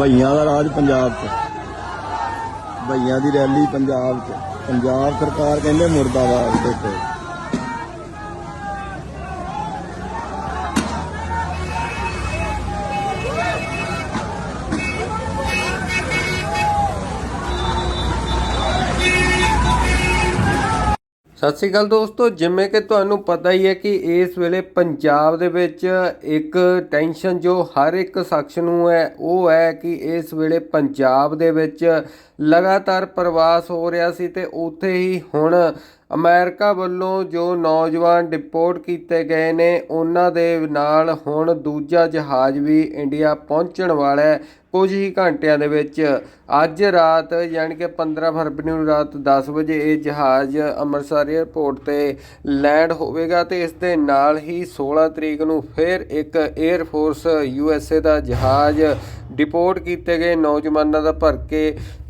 ਭਈਆਂ ਦਾ ਰਾਜ ਪੰਜਾਬ 'ਚ। ਭਈਆਂ ਦੀ ਰੈਲੀ ਪੰਜਾਬ 'ਚ। ਪੰਜਾਬ ਸਰਕਾਰ ਕਹਿੰਦੇ ਮੁਰਦਾਬਾਦ ਦੇਖੋ। ਸਤਿ ਸ਼੍ਰੀ ਅਕਾਲ ਦੋਸਤੋ, ਜਿਵੇਂ ਕਿ ਤੁਹਾਨੂੰ ਪਤਾ ਹੀ ਹੈ ਕਿ ਇਸ ਵੇਲੇ ਪੰਜਾਬ ਦੇ ਵਿੱਚ ਇੱਕ ਟੈਨਸ਼ਨ ਜੋ ਹਰ ਇੱਕ ਸ਼ਖਸ ਨੂੰ ਹੈ, ਉਹ ਹੈ ਕਿ ਇਸ ਵੇਲੇ ਪੰਜਾਬ ਦੇ ਵਿੱਚ ਲਗਾਤਾਰ ਪ੍ਰਵਾਸ ਹੋ ਰਿਹਾ ਸੀ ਤੇ ਉੱਥੇ ਹੀ ਹੁਣ ਅਮਰੀਕਾ ਵੱਲੋਂ ਜੋ ਨੌਜਵਾਨ ਡਿਪੋਰਟ ਕੀਤੇ ਗਏ ਨੇ, ਉਹਨਾਂ ਦੇ ਨਾਲ ਹੁਣ ਦੂਜਾ ਜਹਾਜ਼ ਵੀ ਇੰਡੀਆ ਪਹੁੰਚਣ ਵਾਲਾ ਹੈ ਕੁਝ ਹੀ ਘੰਟਿਆਂ ਦੇ ਵਿੱਚ। ਅੱਜ ਰਾਤ ਯਾਨੀ ਕਿ 15 ਫਰਵਰੀ ਨੂੰ ਰਾਤ 10 ਵਜੇ ਇਹ ਜਹਾਜ਼ ਅੰਮ੍ਰਿਤਸਰ ਏਅਰਪੋਰਟ ਤੇ ਲੈਂਡ ਹੋਵੇਗਾ ਤੇ ਇਸ ਦੇ ਨਾਲ ਹੀ 16 ਤਰੀਕ ਨੂੰ ਫਿਰ ਇੱਕ 에ਅਰ ਫੋਰਸ ਯੂਐਸਏ ਦਾ ਜਹਾਜ਼ ਡਿਪੋਰਟ ਕੀਤੇ ਗਏ। ਨੌਜਵਾਨਾਂ ਦਾ ਭਰ ਕੇ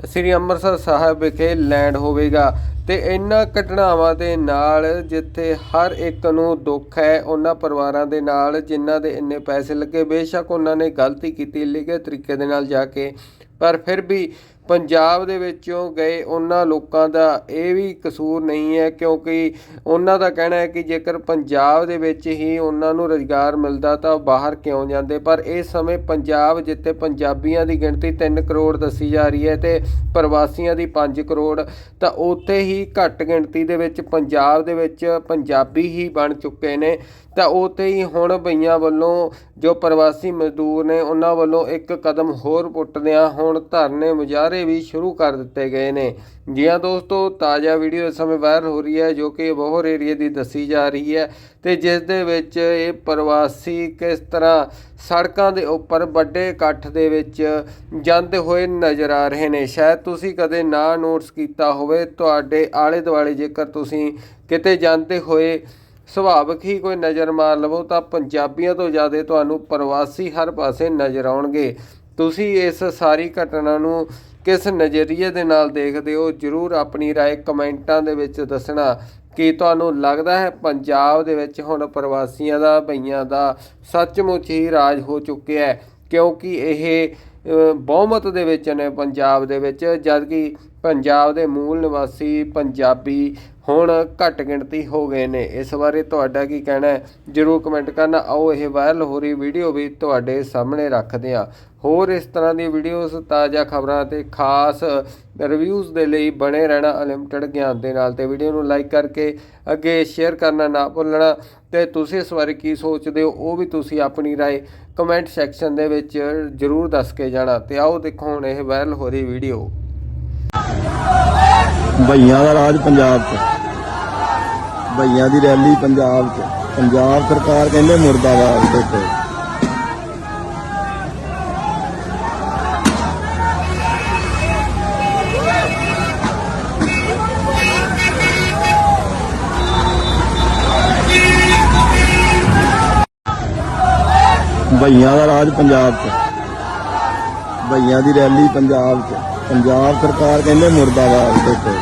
ਸ੍ਰੀ ਅੰਮ੍ਰਿਤਸਰ ਸਾਹਿਬ ਵਿਖੇ ਲੈਂਡ ਹੋਵੇਗਾ। ਤੇ ਇਹਨਾਂ ਘਟਨਾਵਾਂ ਦੇ ਨਾਲ ਜਿੱਥੇ ਹਰ ਇੱਕ ਨੂੰ ਦੁੱਖ ਹੈ, ਉਹਨਾਂ ਪਰਿਵਾਰਾਂ ਦੇ ਨਾਲ ਜਿਨ੍ਹਾਂ ਦੇ ਇੰਨੇ ਪੈਸੇ ਲੱਗੇ, ਬੇਸ਼ੱਕ ਉਹਨਾਂ ਨੇ ਗਲਤੀ ਕੀਤੀ ਲੀਗਲ ਤਰੀਕੇ ਦੇ ਨਾਲ ਜਾ ਕੇ, ਪਰ ਫਿਰ ਵੀ ਪੰਜਾਬ ਦੇ ਵਿੱਚੋਂ ਗਏ ਉਹਨਾਂ ਲੋਕਾਂ ਦਾ ਇਹ ਵੀ ਕਸੂਰ ਨਹੀਂ ਹੈ ਕਿਉਂਕਿ ਉਹਨਾਂ ਦਾ ਕਹਿਣਾ ਹੈ ਕਿ ਜੇਕਰ ਪੰਜਾਬ ਦੇ ਵਿੱਚ ਹੀ ਉਹਨਾਂ ਨੂੰ ਰੁਜ਼ਗਾਰ ਮਿਲਦਾ ਤਾਂ ਉਹ ਬਾਹਰ ਕਿਉਂ ਜਾਂਦੇ? ਪਰ ਇਸ ਸਮੇਂ ਪੰਜਾਬ ਜਿੱਥੇ ਪੰਜਾਬੀਆਂ ਦੀ ਗਿਣਤੀ 3 ਕਰੋੜ ਦੱਸੀ ਜਾ ਰਹੀ ਹੈ ਤੇ ਪ੍ਰਵਾਸੀਆਂ ਦੀ 5 ਕਰੋੜ, ਤਾਂ ਉੱਥੇ ਹੀ ਘੱਟ ਗਿਣਤੀ ਦੇ ਵਿੱਚ ਪੰਜਾਬ ਦੇ ਵਿੱਚ ਪੰਜਾਬੀ ਹੀ ਬਣ ਚੁੱਕੇ ਨੇ। ਤਾਂ ਉੱਥੇ ਹੀ ਹੁਣ ਬਈਆਂ ਵੱਲੋਂ ਜੋ ਪ੍ਰਵਾਸੀ ਮਜ਼ਦੂਰ ਨੇ, ਉਹਨਾਂ ਵੱਲੋਂ ਇੱਕ ਕਦਮ ਹੋਰ ਪੁੱਟਦਿਆਂ ਹੁਣ ਧਰਨੇ ਮੁਜ਼ਾਹਰੇ ਵੀ ਸ਼ੁਰੂ ਕਰ ਦਿੱਤੇ ਗਏ ਨੇ। ਜੀ ਹਾਂ ਦੋਸਤੋ, ਤਾਜ਼ਾ ਵੀਡੀਓ ਇਸ ਸਮੇਂ ਵਾਇਰਲ ਹੋ ਰਹੀ ਹੈ, ਜੋ ਕਿ ਬਹੋਰ ਏਰੀਆ ਦੀ ਦੱਸੀ ਜਾ ਰਹੀ ਹੈ ਤੇ ਜਿਸ ਦੇ ਵਿੱਚ ਇਹ ਪ੍ਰਵਾਸੀ ਕਿਸ ਤਰ੍ਹਾਂ ਸੜਕਾਂ ਦੇ ਉੱਪਰ ਵੱਡੇ ਇਕੱਠ ਦੇ ਵਿੱਚ ਜਾਂਦੇ ਹੋਏ ਨਜ਼ਰ ਆ ਰਹੇ ਨੇ। ਸ਼ਾਇਦ ਤੁਸੀਂ ਕਦੇ ਨਾ ਨੋਟਿਸ ਕੀਤਾ ਹੋਵੇ, ਤੁਹਾਡੇ ਆਲੇ ਦੁਆਲੇ ਜੇਕਰ ਤੁਸੀਂ ਕਿਤੇ ਜਾਂਦੇ ਹੋਏ ਸੁਭਾਵਿਕ ਹੀ ਕੋਈ ਨਜ਼ਰ ਮਾਰ ਲਵੋ, ਤਾਂ ਪੰਜਾਬੀਆਂ ਤੋਂ ਜ਼ਿਆਦਾ ਤੁਹਾਨੂੰ ਪ੍ਰਵਾਸੀ ਹਰ ਪਾਸੇ ਨਜ਼ਰ ਆਉਣਗੇ। ਤੁਸੀਂ ਇਸ ਸਾਰੀ ਘਟਨਾ ਨੂੰ ਕਿਸ ਨਜ਼ਰੀਏ ਦੇ ਨਾਲ ਦੇਖਦੇ ਹੋ ਜਰੂਰ ਆਪਣੀ رائے ਕਮੈਂਟਾਂ ਦੇ ਵਿੱਚ ਦੱਸਣਾ ਕਿ ਤੁਹਾਨੂੰ ਲੱਗਦਾ ਹੈ ਪੰਜਾਬ ਦੇ ਵਿੱਚ ਹੁਣ ਪ੍ਰਵਾਸੀਆਂ ਦਾ ਭਈਆਂ ਦਾ ਸੱਚਮੁੱਚ ਹੀ ਰਾਜ ਹੋ ਚੁੱਕਿਆ ਹੈ ਕਿਉਂਕਿ ਇਹ ਅ, ਬਹੁਮਤ ਦੇ ਵਿੱਚ ਨੇ ਪੰਜਾਬ ਦੇ ਵਿੱਚ ਜਦ ਕਿ ਪੰਜਾਬ ਦੇ ਮੂਲ ਨਿਵਾਸੀ ਪੰਜਾਬੀ ਹੁਣ ਘੱਟ ਗਿਣਤੀ ਹੋ ਗਏ ਨੇ ਇਸ ਬਾਰੇ ਤੁਹਾਡਾ ਕੀ ਕਹਿਣਾ ਹੈ ਜਰੂਰ ਕਮੈਂਟ ਕਰਨਾ ਆਓ ਇਹ ਵਾਇਰਲ ਹੋ ਰਹੀ ਵੀਡੀਓ ਵੀ ਤੁਹਾਡੇ ਸਾਹਮਣੇ ਰੱਖਦੇ ਹਾਂ ਹੋਰ ਇਸ ਤਰ੍ਹਾਂ ਦੀ ਵੀਡੀਓਜ਼ ਤਾਜ਼ਾ ਖਬਰਾਂ ਤੇ ਖਾਸ ਰਿਵਿਊਜ਼ ਦੇ ਲਈ ਬਣੇ ਰਹਿਣਾ ਅਨਲਿਮਟਿਡ ਗਿਆਨ ਦੇ ਨਾਲ ਤੇ ਵੀਡੀਓ ਨੂੰ ਲਾਈਕ ਕਰਕੇ ਅੱਗੇ ਸ਼ੇਅਰ ਕਰਨਾ ਨਾ ਭੁੱਲਣਾ ਤੇ ਤੁਸੀਂ ਇਸ ਬਾਰੇ ਕੀ ਸੋਚਦੇ ਹੋ ਉਹ ਵੀ ਤੁਸੀਂ ਆਪਣੀ رائے ਕਮੈਂਟ ਸੈਕਸ਼ਨ ਦੇ ਵਿੱਚ ਜਰੂਰ ਦੱਸ ਕੇ ਜਾਣਾ ਤੇ ਆਓ ਦੇਖੋ ਹੁਣ ਇਹ ਵਾਇਰਲ ਹੋ ਰਹੀ ਵੀਡੀਓ ਭਈਆਂ ਦਾ ਰਾਜ ਪੰਜਾਬ 'ਚ। ਭਈਆਂ ਦੀ ਰੈਲੀ ਪੰਜਾਬ 'ਚ। ਪੰਜਾਬ ਸਰਕਾਰ ਕਹਿੰਦੇ ਮੁਰਦਾਬਾਦ ਦੇਖੋ ਭਈਆਂ ਦਾ ਰਾਜ ਪੰਜਾਬ 'ਚ। ਭਈਆਂ ਦੀ ਰੈਲੀ ਪੰਜਾਬ 'ਚ। ਪੰਜਾਬ ਸਰਕਾਰ ਕਹਿੰਦੇ ਮੁਰਦਾਬਾਦ ਦੇਖੋ।